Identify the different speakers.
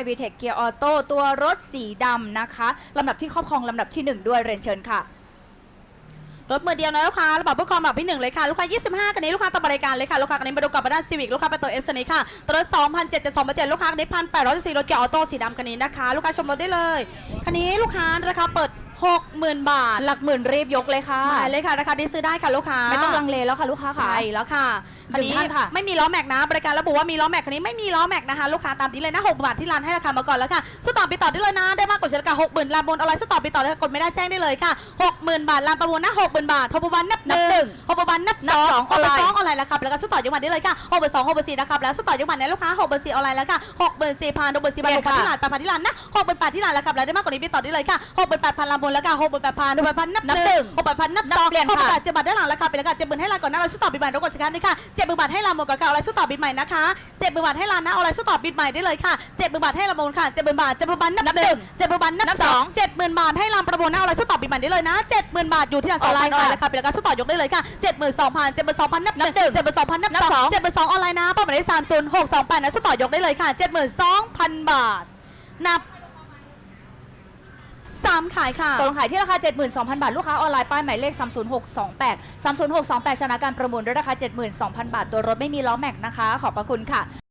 Speaker 1: i v t e c เกียร์ออโต้ตัวรถสีดำนะคะลำดับที่ครอบครองลำดับที่ 1 ด้วยเรียนเชิญค่ะ
Speaker 2: รถมือเดียวนะลูกค้าระบบผู้กองแบบที่หนึ่งเลยค่ะ ลูกค้า 25กันนี้ลูกค้าต่อบริการเลยค่ะ ลูกค้ากันนี้มาดูกับด้านซีวิกลูกค้าเป็นตัวเอสนี้ค่ะตัวรถ2,007จะ2,007ลูกค้ากันนี้1,804รถเกียร์ออโต้สีดำคันนี้นะคะ ลูกค้าชมรถได้เลย คันนี้ลูกค้าราคาเปิด 60,000 บาท
Speaker 1: หลักหมื่นรีบยกเลยค่ะ
Speaker 2: มาเลยค่ะราคานี้ซื้อได้ค่ะลูกค้า
Speaker 1: ไม่ต้องลังเลแล้วค่ะลูกค้าค่ะ
Speaker 2: ใช่แล้วค่ะคันนี้
Speaker 1: หนึ่งท่านค่ะ
Speaker 2: ไม่มีล้อแม็กนะบริการระบุว่ามีล้อแม็กคันนี้ไม่มีล้อแม็กนะคะลูกค้าตามนี้เลยนะ6บาทที่ร้านให้ราคามาก่อนแล้วค่ะสู้ต่อไปต่อได้เลยนะ ได้มากกว่าเฉลี่ยหกหมื่นลานบนอะไรสู้ต่อไปต่อเลยค่ะกดไม่ได้แจ้งได้เลยค่ะ60,000 บาทลานประมูลนะ60,000 บาทโทรประวันนับห
Speaker 1: นับหนึ่
Speaker 2: นึ่
Speaker 1: ง
Speaker 2: งโทรประวันนับ
Speaker 1: นั
Speaker 2: ส
Speaker 1: บ
Speaker 2: อง
Speaker 1: สอง
Speaker 2: หกเบอร์สอง
Speaker 1: ออนไลน์
Speaker 2: ออนไลน์แล้วครับแล้วก็สู้ต่อจังหวัดได้เลยค่ะหกเบอร์สองหกเบอร์สี่นะครับแล้วสู้ต่อจังหวัดเนี่ยลูกค้าหกเบอร์สี่ออนไลน์แล้วค่ะหกเบอร์สี่พันหกเบอร์สี่พันหกพันที่ร้านแปดพันที่ร้านนะหกเบอร์แปดที่ร้านแล้วครับแล้วได้มากกว่านี้ไปต่อได้เลยค่ะหกเบอร์แปดพันลานบนแล้วค่ะหกเบอร์แปดพันหกเบอร์พันนับ
Speaker 1: นับ
Speaker 2: ห
Speaker 1: หนึ่
Speaker 2: นึ่
Speaker 1: ง
Speaker 2: งหกเบอร์พันนับ
Speaker 1: นับ
Speaker 2: สอง
Speaker 1: เปลี่ยน
Speaker 2: หกเบอร์
Speaker 1: ค่ะ
Speaker 2: แปดเจ็ดบาทด้านหลังแล้วค่ะเป็นแล้วค่ะเจ็ดหมื่นให้ร้านก่อนนะเราสู้ต่อบิดใหม่ทุกคนสิครับนี่ค่ะเจ็ดหมื่นบาทให้ร้านหมดก่อนค่ะเอาอะไรสู้ต่อบิดใหม่นะคะเจ็ดหมื่นบาทให้ร้านนะเอาอะไรสู้ต่อบิดใหม่ได้เลยค่ะเจ็ดหมื่นบาทให้ร้านประมูลค่ะเจ็ดหมื่นบาทเจ็ดหมื่นบาทนับ
Speaker 1: นับ
Speaker 2: ห
Speaker 1: หนึ่
Speaker 2: นึ่ง
Speaker 1: ง
Speaker 2: เจ็ดหมื่นบาทนั
Speaker 1: นั
Speaker 2: บบส
Speaker 1: ส
Speaker 2: อ
Speaker 1: องง
Speaker 2: เจ็ดหมื่นบาทให้ร้านประมูลนะเอาอะไรสู้ต่อบิดใหม่ได้เลยนะเจ็ดหมื่นบาทอยู่ที่ร้านสอง
Speaker 1: ออนไล
Speaker 2: พั
Speaker 1: น์
Speaker 2: นออนไลน์
Speaker 1: ค่ะ
Speaker 2: เลยค่ะเป็นแล้วก็สู้ต่อยกได้เลยค่ะเจ็ดหมื่นสองพันเจ็ดหมื่นสองพันนับห
Speaker 1: นั
Speaker 2: นึ่
Speaker 1: บ
Speaker 2: ง
Speaker 1: หนึ่ง
Speaker 2: เจ็ดหมื่นสองพันนับ
Speaker 1: นับ
Speaker 2: ส
Speaker 1: ส
Speaker 2: อ
Speaker 1: องง
Speaker 2: เจ็ดหมื่นสองออนไลน์นะเป้าหมายได้สามศูนย์หกสองแปดนะสู้ต่อยกได้เลยค่ะเจ็ดหมื่นสองพันบาทนับามขายค่ะ
Speaker 1: ตกลงขายที่ราคา 72,000 บาท ลูกค้าออนไลน์ป้ายหมายเลข 30628 30628 ชนะการประมูลด้วยราคา 72,000 บาท ตัวรถไม่มีล้อแม็กนะคะ ขอบพระคุณค่ะ